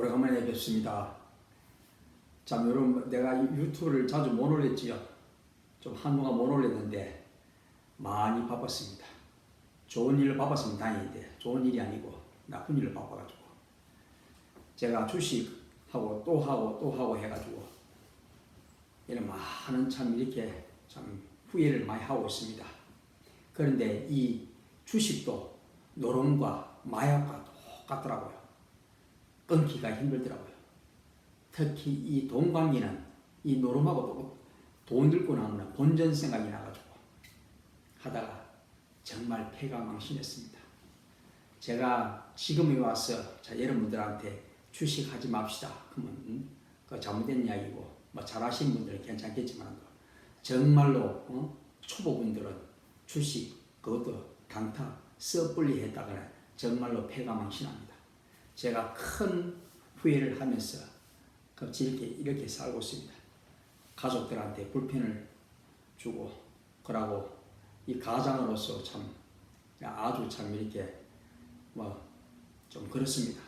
오래간만에 뵙습니다. 참 여러분 내가 유튜브를 자주 못 올렸지요. 좀 한동안 못 올렸는데 많이 바빴습니다. 좋은 일을 바빴으면 다행인데 좋은 일이 아니고 나쁜 일을 바빠가지고 제가 주식하고 또 하고 또 하고 해가지고 이런 많은 참 이렇게 참 후회를 많이 하고 있습니다. 그런데 이 주식도 노름과 마약과 똑같더라고요. 끊기가 힘들더라고요. 특히 이 돈 관계는 이 노름하고 돈 들고 나면 본전 생각이 나가지고 하다가 정말 패가망신했습니다. 제가 지금에 와서 자 여러분들한테 주식하지 맙시다. 그러면 음, 그 잘못된 이야기고 뭐 잘하시는 분들은 괜찮겠지만 정말로 어? 초보분들은 주식 그것도 강타 섣불리 했다가 정말로 패가망신합니다. 제가 큰 후회를 하면서 그 이렇게 이렇게 살고 있습니다. 가족들한테 불편을 주고 그러고 이 가장으로서 참 아주 참 이렇게 뭐 좀 그렇습니다.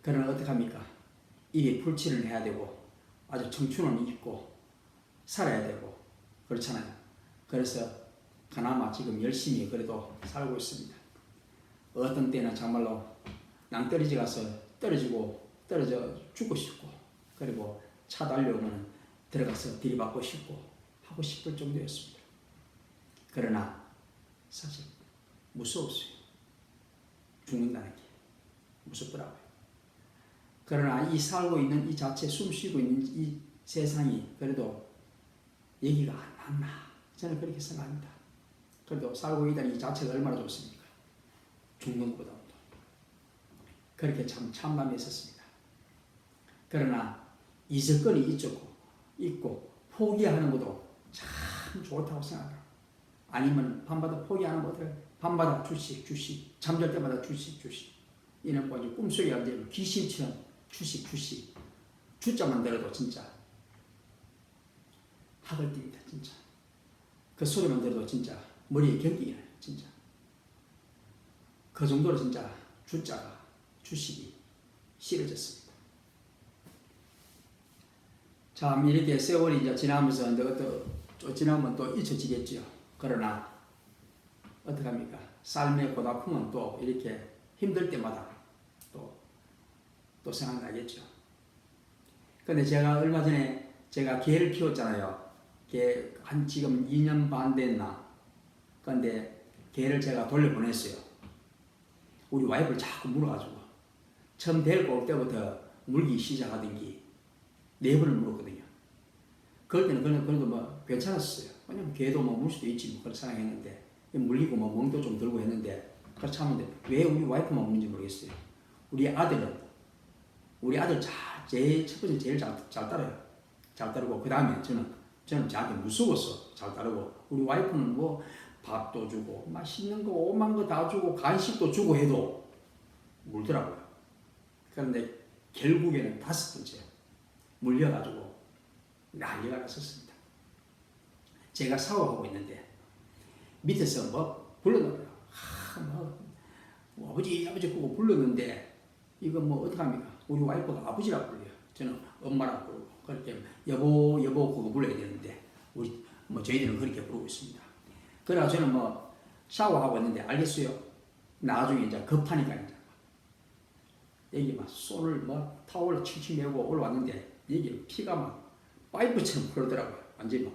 그러나 어떡합니까? 일이 불치를 해야 되고 아주 청춘은 있고 살아야 되고 그렇잖아요. 그래서 그나마 지금 열심히 그래도 살고 있습니다. 어떤 때는 정말로 낭떠러지 가서 떨어지고 떨어져 죽고 싶고 그리고 차 달려오면 들어가서 들이받고 싶고 하고 싶을 정도였습니다. 그러나 사실 무서웠어요. 죽는다는 게 무섭더라고요. 그러나 이 살고 있는 이 자체 숨 쉬고 있는 이 세상이 그래도 얘기가 안 났나 저는 그렇게 생각합니다. 그래도 살고 있다는 이 자체가 얼마나 좋습니까? 죽는 것보다도 그렇게 참 참담했었습니다. 그러나 이석권이 있고 있고 포기하는 것도 참 좋다고 생각해요. 아니면 밤마다 포기하는 것들 밤마다 주식 주식 잠잘 때마다 주식 주식 이런 거 꿈속에 앉으면 귀신처럼 주식 주식 주자만 들어도 진짜 학을 띱니다 진짜 그 소리만 들어도 진짜 머리에 나요 진짜 그 정도로 진짜 주자가 주식이 싫어졌습니다. 참 이렇게 세월이 이제 지나면서 이제 또 지나면 또 잊혀지겠죠. 그러나 어떡합니까? 삶의 고달픔은 또 이렇게 힘들 때마다 또, 또 생각나겠죠. 근데 제가 얼마 전에 제가 개를 키웠잖아요. 개 한 지금 2년 반 됐나. 근데 개를 제가 돌려보냈어요. 우리 와이프를 자꾸 물어가지고. 처음 데리고 올 때부터 물기 시작하던 게네 번을 물었거든요. 그럴 때는 그래도, 그래도 뭐 괜찮았어요. 왜냐면 개도 뭐 물 수도 있지 뭐 그런 생각했는데 물리고 뭐 멍도 좀 들고 했는데 그렇지 않은데 왜 우리 와이프만 먹는지 모르겠어요. 우리 아들은 우리 아들 잘 제일 첫 번째 제일 잘, 잘 따라요. 잘 따르고 그 다음에 저는 저는 저한테 무서워서 잘 따르고 우리 와이프는 뭐 밥도 주고 맛있는 거 오만 거 다 주고 간식도 주고 해도 물더라고요. 그런데 결국에는 다섯 번째 물려가지고 난리가 났었습니다. 제가 샤워하고 있는데 밑에서 뭐 불러놓어요. 아, 뭐, 뭐 아버지 아버지 그거 불렀는데 이거 뭐 어떡합니까? 우리 와이프가 아버지라고 불러요. 저는 엄마라고 부르고 그렇게 여보 여보 그거 불러야 되는데 우리 뭐 저희들은 그렇게 부르고 있습니다. 그래서 저는 뭐 샤워하고 있는데 알겠어요. 나중에 이제 급하니까 이제 여기 막 손을 막 타올을 칭칭 메고 올라왔는데 여기 피가 막 파이프처럼 흐르더라고요. 완전 막,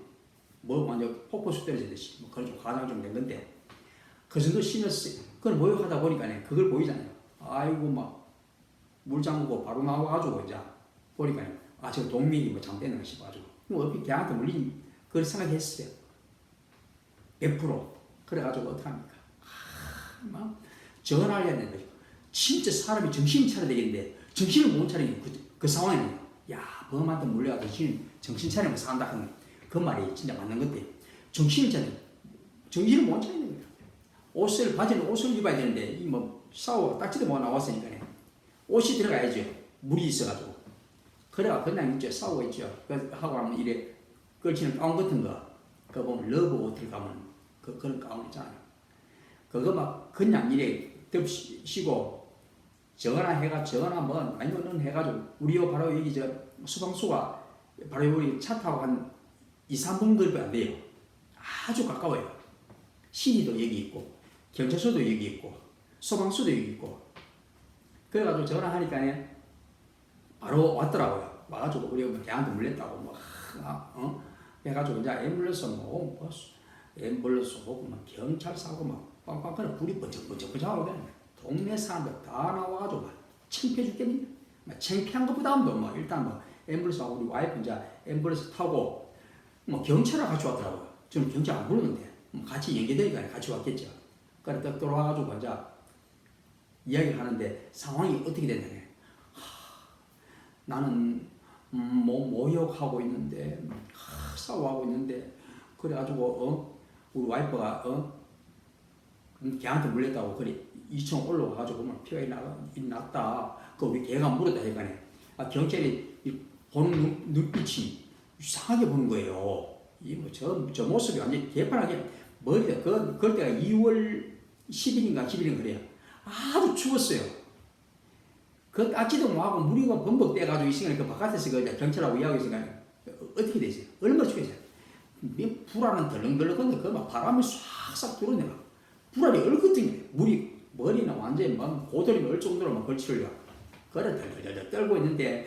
뭐 완전 폭포수 떨어지듯이 뭐 그런 좀 과장 좀된 건데 그 정도 심했어요. 그걸 모욕하다 보니까 그걸 보이잖아요. 아이고 막물 잠그고 바로 나와가지고 이제 보니까 아 저 동맥이 뭐 잠대는 싶어가지고 뭐 어떻게 걔한테 물린 그걸 생각했어요. 100% 그래가지고 어떡합니까? 아, 막 전화를 해야 되는 거죠. 진짜 사람이 정신 차려야 되겠는데 정신을 못 차리는 그, 그 상황이네요. 야, 범한테 물려가도 정신, 정신 차리면 산다 하는 그 말이 진짜 맞는 건데 정신을 차려 정신을 못 차리는 거예요. 옷을 바지는 옷을 입어야 되는데 이 뭐 샤워 딱지도 못 나왔으니까 옷이 들어가야죠. 물이 있어가지고 그래가 그냥 있죠. 샤워 있죠. 그 하고 하면 이래 걸치는 가운 같은 거 그거 보면 러브 옷을 가면 그 그런 가운 있잖아요. 그거 막 그냥 이래 덮시고 전화해가 전화 뭐 아니면은 해가지고 우리요 바로 여기 저 수방수가 바로 여기 차 타고 한 2, 3분 거리도 안 돼요. 아주 가까워요. 시리도 여기 있고 경찰서도 여기 있고 소방서도 여기 있고 그래가지고 전화하니까 바로 왔더라고요. 와가지고 우리 뭐 걔한테 물렸다고 뭐 아, 어? 해가지고 이제 앰뷸런스 뭐, 뭐 앰뷸런스 오고 막 경찰 사고 막 빵빵 그래 불이 번쩍번쩍 번쩍 하고 그래. 동네 사람들 다 나와가지고 막 창피해 죽겠니? 막 창피한 것보다도 뭐 일단 뭐 앰뷸런스하고 우리 와이프 이제 앰뷸런스 타고 뭐 경찰을 같이 왔더라고요. 저는 경찰 안 부르는데 뭐 같이 연계되니까 같이 왔겠죠. 그래 딱 들어와가지고 이제 이야기를 하는데 상황이 어떻게 됐냐면 나는 음, 뭐 모욕하고 있는데 하, 싸워하고 있는데 그래가지고 어 우리 와이프가 어 음, 걔한테 물렸다고 그래 2층 올라와가지고 보면 피가 나, 났다. 그 우리 걔가 물었다 해가네 아 경찰이 이 보는 눈, 눈빛이 이상하게 보는 거예요. 이 뭐 저 저 모습이 완전 개판하게 머리가 그 그럴 때가 2월 10일인가 11일 그래요. 아주 추웠어요. 그 닦지도 못하고 물이 범벅 떼가지고 이 시간에 그 바깥에서 그 경찰하고 이야기하고 있으니까 어떻게 되세요? 얼마나 추워요? 불안은 덜렁덜렁한데 그막 바람이 싹싹 들어오네 막 불안이 얼거든요 물이 머리는 완전히 막 고드름이 얼 정도로 막 걸치려. 그래 덜덜덜 떨고 있는데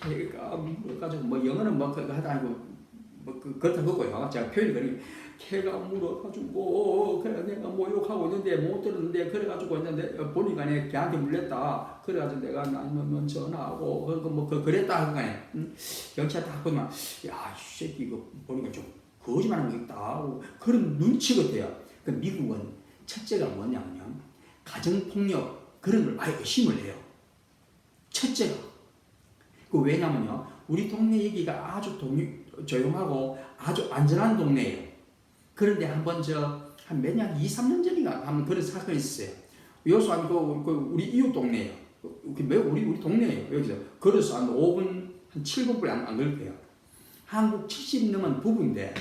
걔가 물어가지고 뭐 영어는 뭐 그거 하다 아니고 뭐 그 그렇다 그거요 제가 표현이 그러니 걔가 물어가지고 그래 내가 모욕하고 있는데 못 들었는데 그래가지고 있는데 보니까 내 걔한테 물렸다. 그래가지고 내가 나는 전화하고 그뭐 그 그랬다 하니까 응? 경찰 딱 보면 야이 새끼 이거 보니까 좀 거짓말하는 거 있다 하고 그런 눈치 같아요. 그 미국은 첫째가 뭐냐면요 가정폭력 그런 걸 많이 의심을 해요 첫째가 그 왜냐면요 우리 동네 얘기가 아주 동, 조용하고 아주 안전한 동네예요 그런데 한 번 저 한 몇 년, 2, 3년 전인가 한번 그런 사건이 있었어요. 여기서 한 그, 그 우리 이웃 동네예요. 그 매우 우리 우리 동네예요. 여기서 걸어서 한 5분, 한 7분뿐이 안, 안 거예요. 한국 70 넘은 부부인데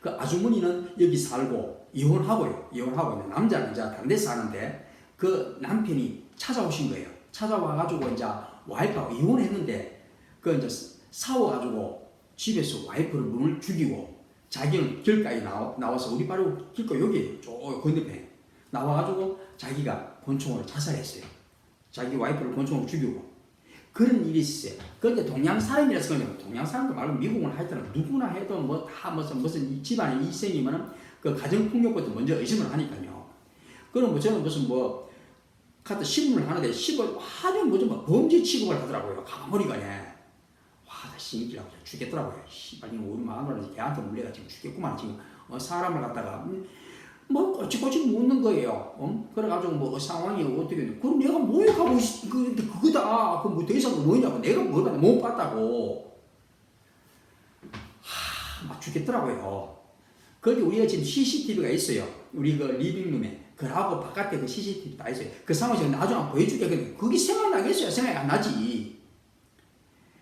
그 아주머니는 여기 살고 이혼하고요. 이혼하고 있는 남자는 이제 단데 사는데 그 남편이 찾아오신 거예요. 찾아와 가지고 이제 와이프하고 이혼했는데 그 이제 싸워 가지고 집에서 와이프를 문을 죽이고 자기는 길가에 나와, 나와서 우리 바로 길가 여기 저 건너편에 나와가지고 자기가 권총으로 자살했어요. 자기 와이프를 권총으로 죽이고 그런 일이 있어요. 그런데 동양 사람이라서 그냥 동양 사람도 말고 미국은 하여튼 누구나 해도 뭐 다 무슨 무슨 집안에 이생이면은 그 가정 폭력부터 먼저 의심을 하니까요. 그럼 뭐 저는 무슨 뭐 갖다 신문을 하는데 신문 완전 뭐좀 범죄 취급을 하더라고요. 가머리가네. 와, 신기하고 죽겠더라고요. 씨발, 우리 마누라는 걔한테 물려가 지금 죽겠구만. 지금 어, 사람을 갖다가 음, 뭐 꼬치꼬치 묻는 거예요. 어? 그래가지고 뭐 상황이 어떻게 돼? 그럼 내가 모욕하고 있, 그, 그거다. 그럼 뭐더 이상 뭐냐고. 내가 뭐가 못 봤다고. 하, 막 죽겠더라고요. 거기 우리가 지금 CCTV가 있어요. 우리 그 리빙룸에. 그하고 바깥에 그 CCTV 다 있어요. 그 상황에서 나중에 한번 보여줄게. 그게 생각나겠어요? 생각이 안 나지.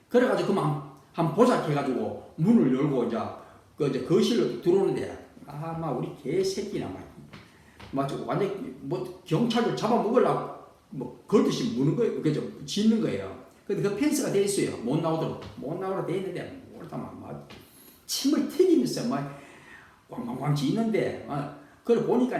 그래가지고 그만 한 보자 해가지고 문을 열고 이제 그 이제 거실로 들어오는데 아마 우리 개새끼나 막 맞죠 완전 뭐 경찰들 잡아먹으려고 뭐 걸듯이 무는 거예요 그죠 짓는 거예요 근데 그 펜스가 돼 있어요 못 나오도록 못 나오도록 돼 있는데 모르다 막 침을 튀기면서 막 꽝꽝꽝 짓는데 어, 그걸 보니까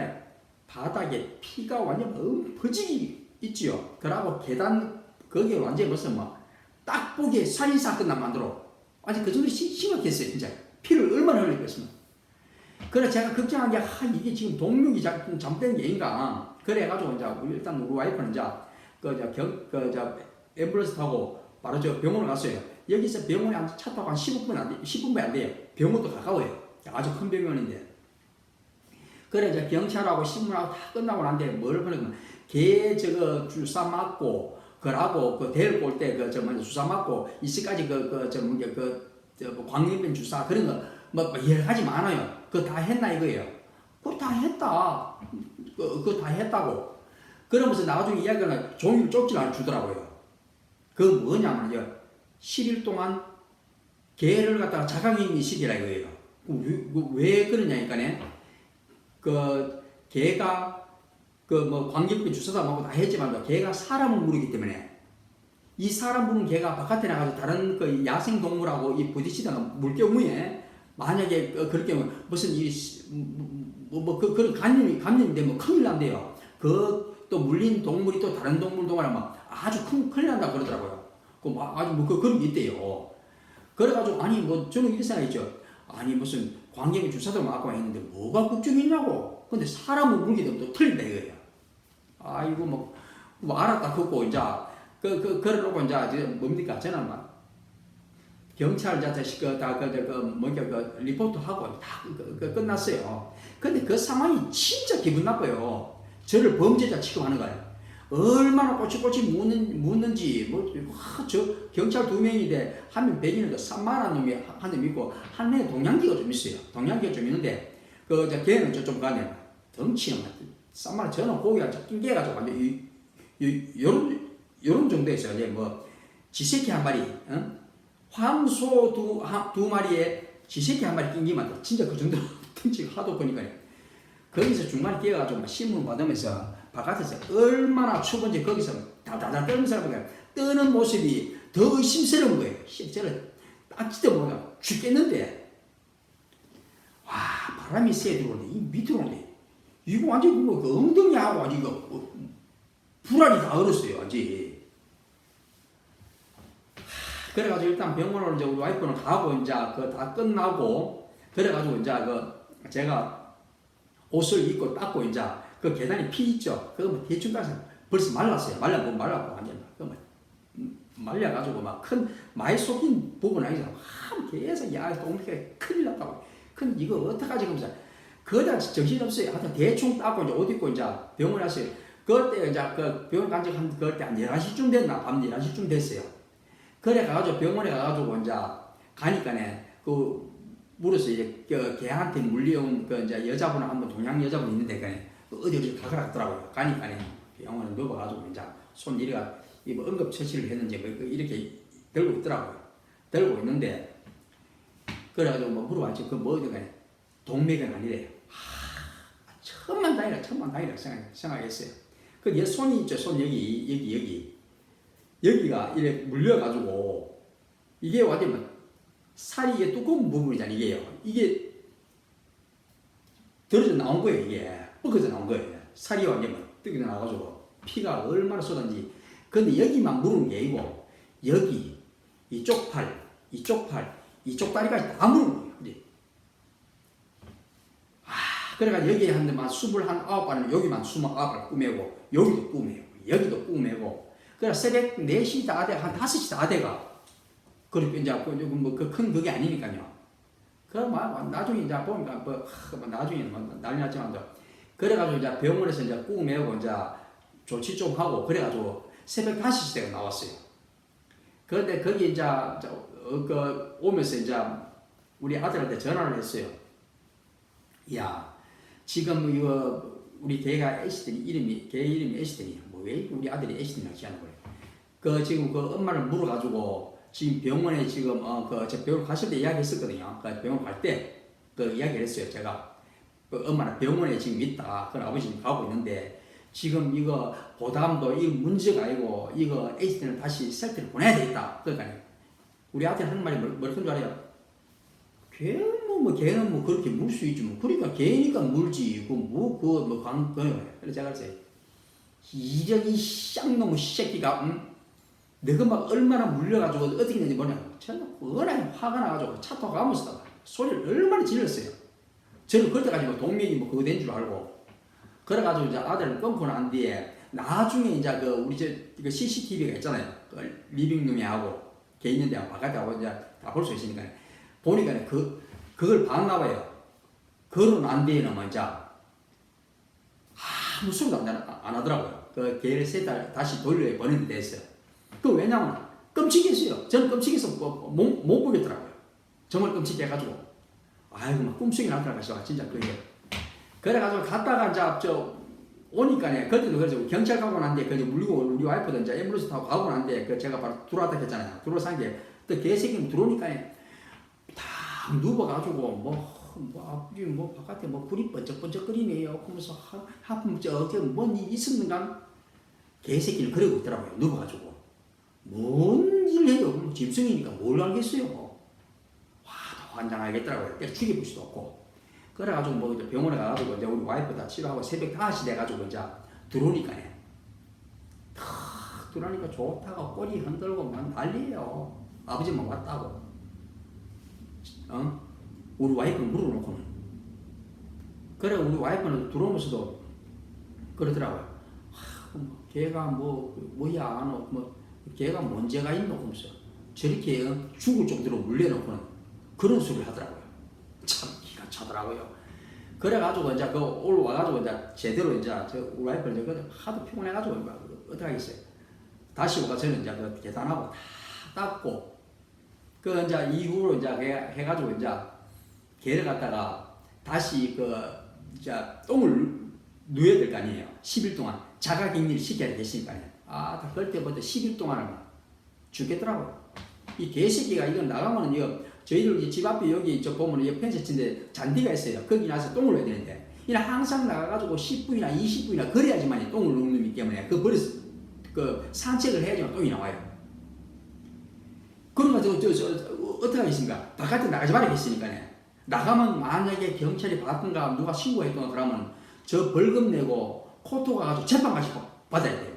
바닥에 피가 완전 엎어지기 있지요 그러고 계단 거기에 완전 무슨 뭐 딱 보기에 살인사건만 만들어. 아직 그 정도 심각했어요, 진짜. 피를 얼마나 흘렸겠습니까? 그래, 제가 걱정한 게, 아, 이게 지금 동력이 잘못된 게인가. 그래가지고, 이제, 일단 우리 와이프는 이제, 그, 저, 경, 그, 저, 앰뷸런스 타고 바로 저 병원을 갔어요. 여기서 병원에 한차 타고 한 15분 안 돼, 10분밖에 안 돼요. 병원도 가까워요. 아주 큰 병원인데. 그래, 이제 경찰하고 신문하고 다 끝나고 난데 뭘 보내면, 개 저거 주사 맞고, 그러고 그 대를 볼때그저 뭐냐 주사 맞고 이시까지 그그저 뭐냐 그저 뭐 광견병 주사 그런 거뭐 뭐 여러 가지 많아요. 그거 다 했나 이거예요. 그거 다 했다. 그, 그거 다 했다고. 그러면서 나중에 이야기가 종이를 쪽지를 주더라고요. 그 뭐냐면요. 10일 동안 개를 갖다가 자가격리 시키라 이거예요. 왜, 왜 그러냐니까네. 그 개가 그뭐 관계법인 주사담하고 다 했지만 개가 사람을 물이기 때문에 이 사람 부는 개가 바깥에 나가서 다른 그 야생 동물하고 이 부딪히다가 물 경우에 만약에 그- 그렇게 무슨 이뭐그 그런 감염이 감염이 되면 큰일 난대요. 그 또 물린 동물이 또 다른 동물 동화하면 아주 큰 큰일 난다 그러더라고요. 그뭐 아주 뭐 그, 그런 게 있대요. 그래가지고 아니 뭐 저는 이렇게 생각했죠. 아니 무슨 광경이 주사도 맞고 했는데 뭐가 걱정이 있냐고. 근데 사람을 물게 되면 또 틀린다 이거예요. 아이고 뭐, 뭐 알았다 그고 이제 그, 그, 그러고 이제 뭡니까 저는 막 경찰 자체 그다그 그, 그, 뭐냐 그 리포트 하고 다 그, 그, 끝났어요. 근데 그 상황이 진짜 기분 나빠요. 저를 범죄자 취급하는 거예요. 얼마나 꼬치꼬치 묻는, 묻는지, 뭐, 와, 저, 경찰 두 명인데, 한 명 백인인데, 산만한 놈이 한놈 있고, 한 명에 동양기가 좀 있어요. 동양기가 좀 있는데, 그, 저, 걔는 저좀 가네. 덩치는 막, 산만한, 저는 고기가 낑겨가지고, 완전, 이, 이, 요런, 요런 정도 있어요. 이제 뭐, 지새끼 한 마리, 응? 황소 두, 한, 두 마리에 지새끼 한 마리 낑기면 진짜 그 정도 덩치가 하도 보니까요. 거기서 중간에 끼어가지고 막 신문 받으면서 바깥에서 얼마나 추운지 거기서 다다다 떠는 사람이 떠는 모습이 더 의심스러운 거예요. 저를 딱지도 모르고 죽겠는데. 와 바람이 세 들어오는데 이 밑으로 오는데 이거 완전 그, 그 엉덩이하고 완전 이거 어, 불알이 다 얼었어요 완전 그래가지고 일단 병원을 이제 우리 와이프는 가고 이제 그 다 끝나고 그래가지고 이제 그 제가 옷을 입고 닦고 이제 그 계단에 피 있죠. 그거 뭐 대충 따서 벌써 말랐어요. 말라 뭐 말랐고 완전 그뭐 말려가지고 막 큰 많이 속인 부분 아니죠. 막 계속 야 동물이 큰일 났다고. 큰 이거 어떡하지 그러면서 그다 정신 없어요. 하여튼 대충 닦고 이제 옷 입고 이제 병원 왔어요. 그때 이제 그 병원 간적한 그때 한 11시쯤 됐나 밤 11시쯤 됐어요. 그래 가가지고 병원에 가가지고 이제 가니까네 그 물어서 이제 그 걔한테 물려온 그 이제 여자분 한분 동양 여자분 있는데 그 어디 어디 가거라 하더라고요. 가니까네 병원에 누워가지고 이제 손 이리가 이뭐 응급 처치를 했는지 뭐 이렇게 들고 있더라고요. 들고 있는데 그래가지고 뭐 물어봤지 그 뭐 어디가 동맥은 아니래요. 하, 천만 다행이다 천만 다행이다 생각, 생각했어요. 그얘 손이 있죠 손 여기 여기 여기 여기가 이래 물려가지고 이게 완전 살이 이게 두꺼운 부분이잖아 이게요. 이게 들어져 나온 거예요 이게 뻗어져 나온 거예요. 살이 완전 뭐 뜨게 나와가지고 피가 얼마나 쏟았는지. 근데 여기만 게 아니고 여기 이쪽 팔, 이쪽 팔, 이쪽 다리까지 다 무르는 거예요. 그지? 아, 그래가 여기에 한 데만 스물 한 아홉 발은 여기만 스물 아홉 발 꾸매고 여기도 꾸매고 여기도 꾸매고 그래 새벽 4시 다 돼, 한 5시 다 돼가. 그렇게 이제 뭐그 큰 그게 아니니까요. 그 뭐, 나중에 이제 보니까 뭐, 하, 뭐 나중에 뭐 난리 났지만도 그래가지고 이제 병원에서 이제 꾸매고 이제 조치 좀 하고 그래가지고 새벽 5시 때가 나왔어요. 그런데 거기 이제 저, 어, 그 오면서 이제 우리 아들한테 전화를 했어요. 야, 지금 이거 우리 걔가 애시더니 이름이 걔 이름이 애시더니 뭐왜 우리 아들이 애시더니 하는 거예요. 그 지금 그 엄마를 물어가지고 지금 병원에 지금 어그저 병원 갔을 때 이야기했었거든요. 그 병원 갈 때 그 이야기를 했어요. 제가 그 엄마는 병원에 지금 있다. 그 아버지는 가고 있는데 지금 이거 보담도 이 문제가 아니고 이거 에이스는 다시 셀트를 보내야 되겠다. 그러니까 우리 아들 하는 말이 뭐- 뭐라는 줄 알아요? 걔는 뭐, 뭐 걔는 뭐 그렇게 물 수 있지 뭐 그러니까 걔니까 물지 그뭐그뭐광 그 그래서 제가 그랬어요. 이런 이 쌍놈의 새끼가 응? 내가 막 얼마나 물려가지고 어떻게 했는지 뭐냐 저는 워낙 화가 나가지고 차 타고 가면서 소리를 얼마나 질렀어요 저는 그때까지 뭐 동맥이 뭐 그거 된 줄 알고 그래가지고 이제 아들을 끊고 난 뒤에 나중에 이제 그 우리 저 이거 CCTV가 있잖아요 그 리빙룸에 하고 걔 있는데 바깥에 하고 이제 다 볼 수 있으니까 보니까 그 그걸 봤나 봐요 그러고 난 뒤에는 뭐 이제 아무 소리도 안, 나- 안 하더라고요 그 걔를 세달 다시 돌려 보내는 데 됐어요 그 왜냐면 끔찍했어요. 저는 끔찍해서 뭐, 못, 못 보겠더라고요. 정말 끔찍해가지고. 아이고, 막 꿈속이 나더라고요. 진짜 그게. 그래가지고 갔다가 이제 저 오니까네. 그때도 그래서 경찰 가고 난데 그 물고 우리 와이프도 이제 앰뷸런스 타고 가고 난데 그 제가 바로 들어왔다 했잖아요. 들어서 한 게 또 개새끼는 들어오니까네. 다 누워가지고 뭐뭐 앞이 뭐 바깥에 뭐 불이 번쩍번쩍거리네요. 그러면서 하, 하품 저게 뭔 일이 있었는가? 개새끼는 그러고 있더라고요. 누워가지고 뭔 일을 해요? 짐승이니까 뭘 알겠어요? 환장하겠더라고요. 때려 죽여볼 수도 없고. 그래가지고 뭐 이제 병원에 가가지고 이제 우리 와이프 다 치료하고 새벽 5시 돼가지고 이제 들어오니까요. 탁 들어오니까 좋다고 꼬리 흔들고 막 난리예요. 아버지만 왔다고. 어? 우리 와이프는 물어놓고는. 그래 우리 와이프는 들어오면서도 그러더라고요. 걔가 뭐 뭐야 뭐, 뭐 걔가 문제가 있노 하면서 저렇게 어, 죽을 정도로 물려놓고는 그런 소리를 하더라고요. 참 기가 차더라고요. 그래가지고 이제 그 올라와가지고 이제 제대로 이제 저 우리 와이프는 이제 그 하도 피곤해가지고 뭐 어떻게 하겠어요. 다시 오가 저는 이제 그 계단하고 다 닦고 그 이제 이후로 이제 해, 해가지고 이제 개를 갖다가 다시 그 이제 똥을 누워야 될 거 아니에요. 10일 동안 자가격리를 시켜야 되겠으니까요. 아, 다 그럴 때부터 10일 동안은 죽겠더라고요. 이 개새끼가 이거 나가면은 이거 저희들 집 앞에 여기 저 보면 이 펜스 친데 잔디가 있어요. 거기 나서 똥을 넣어야 되는데 이는 항상 나가가지고 10분이나 20분이나 그래야지만 똥을 넣는 기 때문에 그 버릇 그 산책을 해야지만 똥이 나와요. 그러면 저, 저, 저, 저 어떻게 하겠습니까? 바깥에 나가지 말아야겠으니까요. 나가면 만약에 경찰이 받든가 누가 신고했거나 그러면 저 벌금 내고 코토 가가지고 재판까지 받아야 돼요.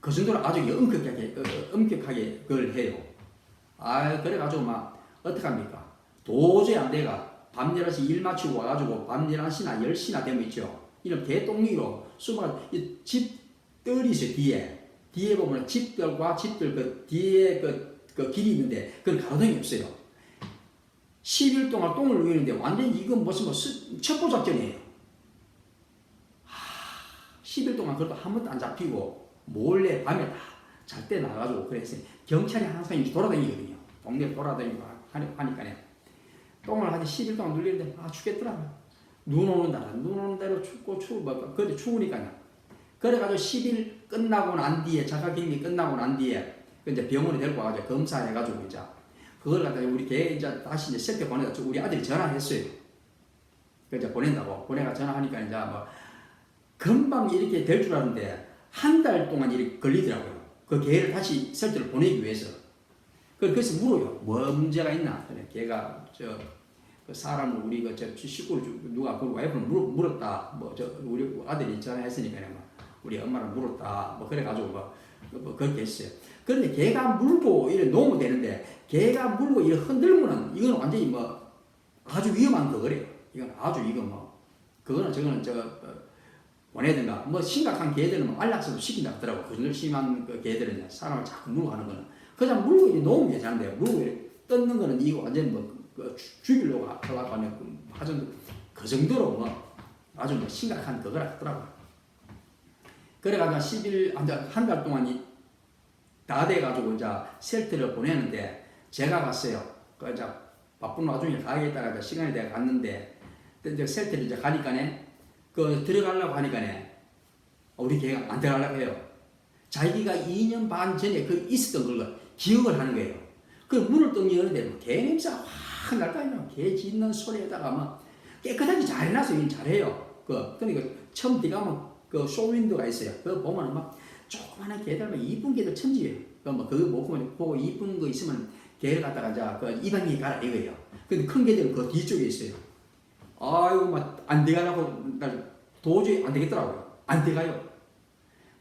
그 정도로 아주 엄격하게, 어, 엄격하게 그걸 해요. 아, 그래가지고 막, 어떡합니까? 도저히 안 돼가. 밤 11시 일 마치고 와가지고 밤 11시나 10시나 되면 있죠. 이런 개똥리로 수박, 집 뜰이 있어요, 뒤에. 뒤에 보면 집들과 집들 그 뒤에 그, 그 길이 있는데, 그건 가로등이 없어요. 10일 동안 똥을 누이는데 완전 이건 무슨 뭐 수- 첩보 작전이에요. 하, 10일 동안 그것도 한 번도 안 잡히고 몰래 밤에 다 잘 때 나가가지고 그랬어요. 경찰이 항상 돌아다니거든요. 동네 돌아다니고 하니- 하니까요. 똥을 한 10일 동안 눌리는데 아 죽겠더라고요. 눈 오는 날, 눈 오는 대로 춥고 뭐, 그런데 추우니까요. 그래가지고 10일 끝나고 난 뒤에 자가격리 끝나고 난 뒤에 그 이제 병원에 데리고 와가지고 검사해가지고 이제 그걸 갖다가 우리 개 이제 다시 이제 세트 보내다 우리 아들이 전화했어요. 그 이제 보낸다고 보내가 전화하니까 이제 뭐 금방 이렇게 될 줄 알았는데 한 달 동안 이렇게 걸리더라고요. 그 개를 다시 설득을 보내기 위해서. 그- 그래서 물어요. 뭐 문제가 있나? 그래 걔가 저 그 사람을 우리 그저 식구를 주- 누가 그 와이프를 물, 물었다. 뭐 저 우리 아들이 전화했으니까 뭐 우리 엄마를 물었다. 뭐 그래가지고 뭐, 뭐 그렇게 했어요. 그런데 걔가 물고 이래 놓으면 되는데 걔가 물고 이래 흔들면은 이건 완전히 뭐 아주 위험한 거래요. 이건 아주 이거 뭐 그거는 저거는 저 어, 보내든가 뭐 심각한 개들은 뭐 안락사도 시킨다 하더라고. 그 정도 심한 그 개들은 사람을 자꾸 물고 하는 거는 그냥 물고 이래 놓으면 괜찮은데 물고 이래 뜯는 거는 이거 완전 뭐 그, 주- 죽이려고 하려고 하는 그 아주 그 정도로 뭐 아주 뭐 심각한 그거라 하더라고. 그래가지고 10일 한 달 동안 다 돼가지고 이제 셀트를 보내는데 제가 갔어요. 그 이제 바쁜 와중에 가야겠다가 시간이 돼 갔는데 이제 셀트를 이제 가니까네 그 들어가려고 하니까네 우리 걔가 안 들어가려고 해요. 자기가 2년 반 전에 그 있었던 걸 기억을 하는 거예요. 그 문을 딱뭐개 냄새가 확 날까 있나 개 짖는 소리에다가 막 깨끗하게 잘 해놨어요. 이건 잘해요. 그 그러니까 처음 들어가면 그 쇼윈도가 있어요. 그거 보면 막 조그마한 개들 막 이쁜 개들 천지예요. 그뭐 그거 못 보면 보고 이쁜 거 있으면 개를 갖다가 이제 그 입안에 가라 이거예요. 근데 큰 개들은 그 뒤쪽에 있어요. 아이고 막안 돼가라고 날 도저히 안 되겠더라고요. 안 돼가요.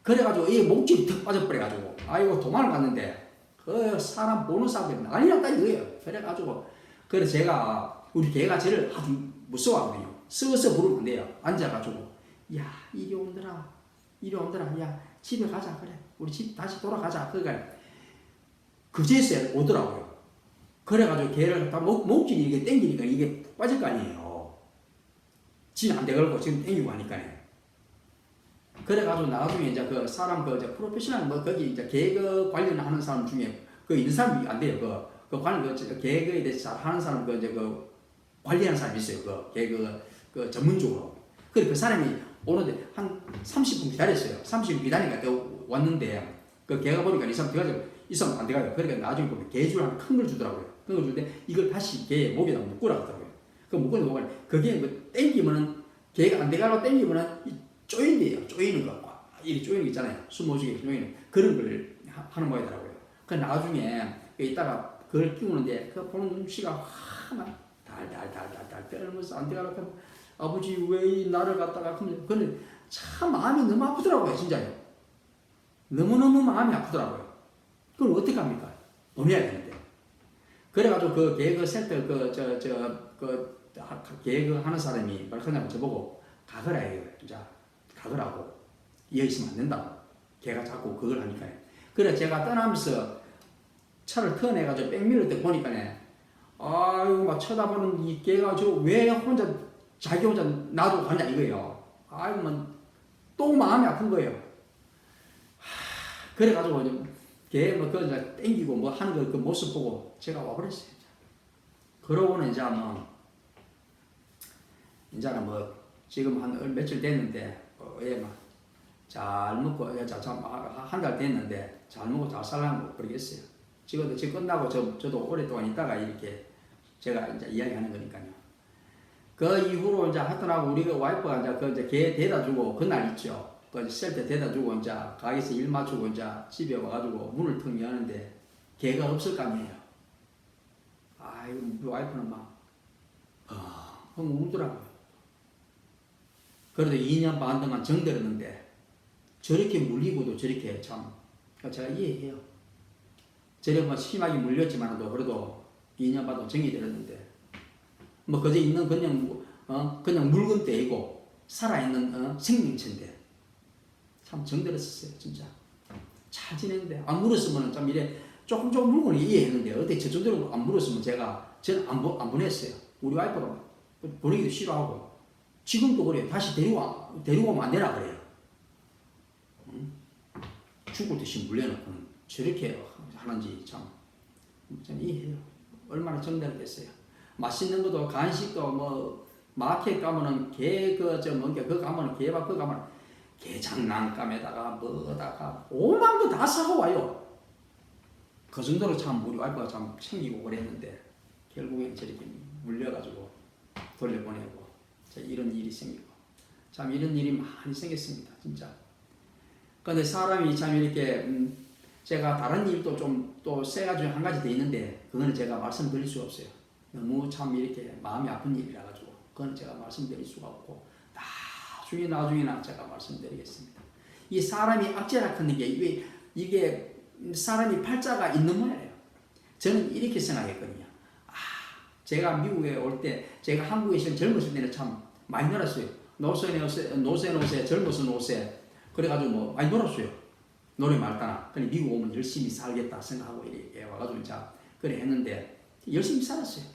그래가지고 이 목줄이 턱 빠져버려가지고 아이고 도망을 갔는데 그 사람 보는 사람들이 난리 났다 이거예요. 그래가지고 그래서 제가 우리 개가 저를 아주 무서워하거든요. 서서 부르면 안 돼요. 앉아가지고 야 이리 온더라 이리 온더라 야 집에 가자 그래 우리 집 다시 돌아가자 그러니까 그제서야 오더라고요. 그래가지고 개를 다 목, 목줄이 이게 땡기니까 이게 빠질 거 아니에요. 지는 안 돼가지고 지금 땡기고 하니까요. 그래가지고 나중에 이제 그 사람 그 이제 프로페셔널 뭐 거기 이제 개그 관련하는 사람 중에 그 있는 사람이 안 돼요. 그, 그 관련 그 저- 개그에 대해서 잘 하는 사람 그 이제 그 관리하는 사람이 있어요. 그 개그 그 전문적으로. 그래 그 사람이 오는데 한 30분 기다렸어요. 30분 기다리니까 또 왔는데 그 개가 보니까 이 사람 들어가서 이 사람 안 들어가요. 그러니까 나중에 보면 개줄 주더라고요. 큰 걸 주는데 이걸 다시 개 목에다 묶으라 하더라고요. 그 묶어놓은 거는 그게 그 땡기면은 걔가 안 돼가고 땡기면은 이 쪼인대요. 쪼이는 거. 이리 쪼이는 거 있잖아요. 숨모시게 쪼이는 그런 걸 하- 하는 모양이더라고요. 그 나중에 이따가 그걸 끼우는데 그 보는 눈치가 화나 달달달달달 떨면서 안 돼가고 하면 아버지 왜이 나를 갖다가 그는 참 마음이 너무 아프더라고요. 진짜요. 너무너무 마음이 아프더라고요. 그럼 어떻게 합니까? 보내야 되는데. 그래가지고 그 개그 센터 그저 저그 개그 하는 사람이 말하냐고 저보고 가거라 해요. 진짜 가거라고 이어 있으면 안 된다고. 걔가 자꾸 그걸 하니까. 그래 제가 떠나면서 차를 터내가지고 백미를 때 보니까네. 아이고 막 쳐다보는 이 개가 저 왜 혼자 자기 혼자 놔두고 가냐 이거예요. 아이고 뭐또 마음이 아픈 거예요. 하, 그래가지고 걔뭐 그 이제 땡기고 뭐 하는 거 그 모습 보고 제가 와버렸어요. 그러고는 이제 뭐 이제는 뭐 지금 한 얼- 며칠 됐는데 어, 예막잘 먹고 한달 됐는데 잘 먹고 잘 살라고 그러겠어요. 지금도 지금 끝나고 저 저도 오랫동안 있다가 이렇게 제가 이제 이야기하는 거니까요. 그 이후로 이제 하여튼하고 우리 그 와이프가 이제 그 이제 개 데려다 주고 그날 있죠. 그 셀때 데려다 주고 이제 가게에서 일 마치고 이제 집에 와가지고 문을 턱 여는데 개가 없을 거 아니에요. 우리 와이프는 막 아, 펑 울더라고요. 그래도 2년 반 동안 정들었는데 저렇게 물리고도 저렇게 참 제가 이해해요. 저래 뭐 심하게 물렸지만도 그래도 2년 반도 정이 들었는데 뭐 그저 있는 그냥 뭐, 어 그냥 물건 떼고 살아있는 어? 생명체인데 참 정들었었어요 진짜 잘 지냈는데 안 물었으면 좀 이래 조금 조금 물고는 이해했는데 어떻게 저 정도로 안 물었으면 제가 저는 안, 보, 안 보냈어요 우리 와이프도 보내기도 싫어하고 지금도 그래요 다시 데리고 와- 데리고 오면 안 되나 그래요 응? 죽을 듯이 물려놓고는 저렇게 하는지 참 저는 이해해요 얼마나 정들었겠어요 맛있는 것도 간식도 뭐 마켓 가면은 개그저 뭔게 그 가면은 개밥 그 가면 개 장난감에다가 뭐다가 오만 거다 사고 와요. 그 정도로 참 우리 와이프가 참 챙기고 그랬는데 결국엔 저렇게 물려가지고 돌려보내고 자, 이런 일이 생기고 참 이런 일이 많이 생겼습니다 진짜. 근데 사람이 참 이렇게 음, 제가 다른 일도 좀 또 세 가지 한 가지 더 있는데 그거는 제가 말씀드릴 수가 없어요. 너무 참 이렇게 마음이 아픈 일이라 가지고 그건 제가 말씀드릴 수가 없고 나중에 나중에나 제가 말씀드리겠습니다. 이 사람이 악재라는 게 이게, 이게 사람이 팔자가 있는 모양이에요. 저는 이렇게 생각했거든요. 아, 제가 미국에 올 때 제가 한국에 있을 젊었을 때는 참 많이 놀았어요. 노세 노세 노세 노세 젊어서 노세 그래가지고 뭐 많이 놀았어요. 노래 말다나 근데 미국 오면 열심히 살겠다 생각하고 이렇게 와가지고 자 그래 했는데 열심히 살았어요.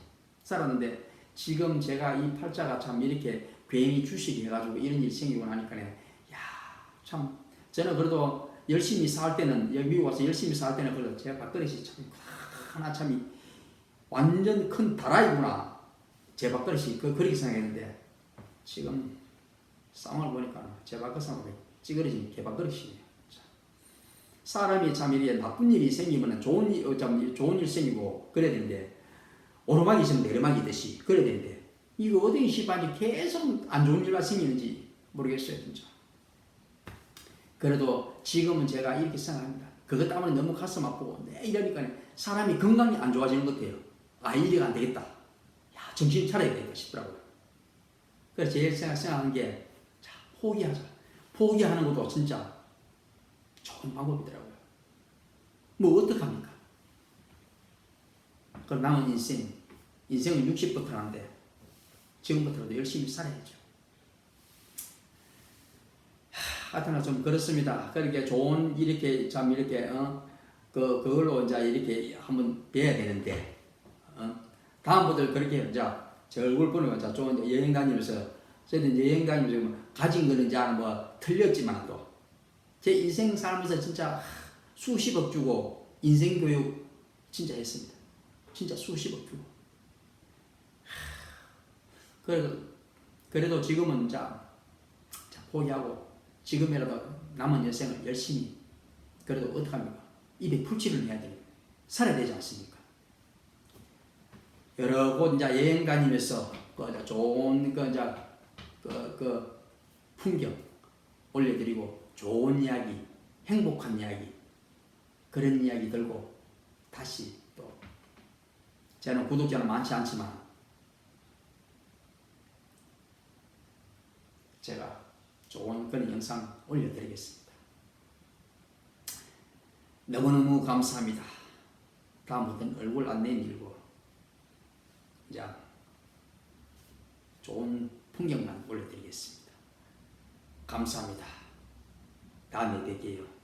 살았는데 지금 제가 이 팔자가 참 이렇게 괜히 주식이 해가지고 이런 일이 생기고 나니까네 야참 저는 그래도 열심히 살 때는 미국 와서 열심히 살 때는 그래도 제 밥그릇이 참 하나 참이 완전 큰 다라이구나 제 밥그릇이 그 그렇게 생각했는데 지금 상황을 보니까 제 밥그릇이 찌그러진 개 밥그릇이에요. 사람이 참 이렇게 나쁜 일이 생기면 좋은 일, 어, 참 좋은 일 생기고 그래야 되는데 오르막이 있으면 내리막이 듯이 그래야 되는데 이거 어디 시반이 계속 안 좋은 일만 생기는지 모르겠어요 진짜. 그래도 지금은 제가 이렇게 생각합니다. 그것 때문에 너무 가슴 아프고 내 이러니까 사람이 건강이 안 좋아지는 것 같아요. 아 이래가 안 되겠다. 야 정신 차려야 되겠다 싶더라고요. 그래서 제일 생각, 생각하는 게 자, 포기하자. 포기하는 것도 진짜 좋은 방법이더라고요. 뭐 어떡합니까? 그럼 남은 인생, 인생은 60부터 하는데 지금부터라도 열심히 살아야죠. 하여튼 좀 그렇습니다. 그렇게 좋은 이렇게 참 이렇게 어, 그 그걸로 이제 이렇게 한번 돼야 되는데 어, 다음부터 그렇게 이제 제 얼굴 보는 거 좋은 여행 다니면서 이제 여행 다니면서 뭐 가진 거는 이제 뭐 틀렸지만도 제 인생 살면서 진짜 수십억 주고 인생 교육 진짜 했습니다. 진짜 수십억 주고. 그래도 그래도 지금은 자, 자 포기하고 지금이라도 남은 여생을 열심히 그래도 어떡합니까? 입에 풀칠을 해야 돼요. 살아야 되지 않습니까? 여러 곳 이제 여행 다니면서 또 이제 좋은 그 이제 그, 그 풍경 올려드리고 좋은 이야기, 행복한 이야기 그런 이야기 들고 다시 또 저는 구독자는 많지 않지만 제가 좋은 그런 영상 올려드리겠습니다. 너무너무 감사합니다. 다음부터는 얼굴 안 내 밀고 이제 좋은 풍경만 올려드리겠습니다. 감사합니다. 다음에 뵐게요.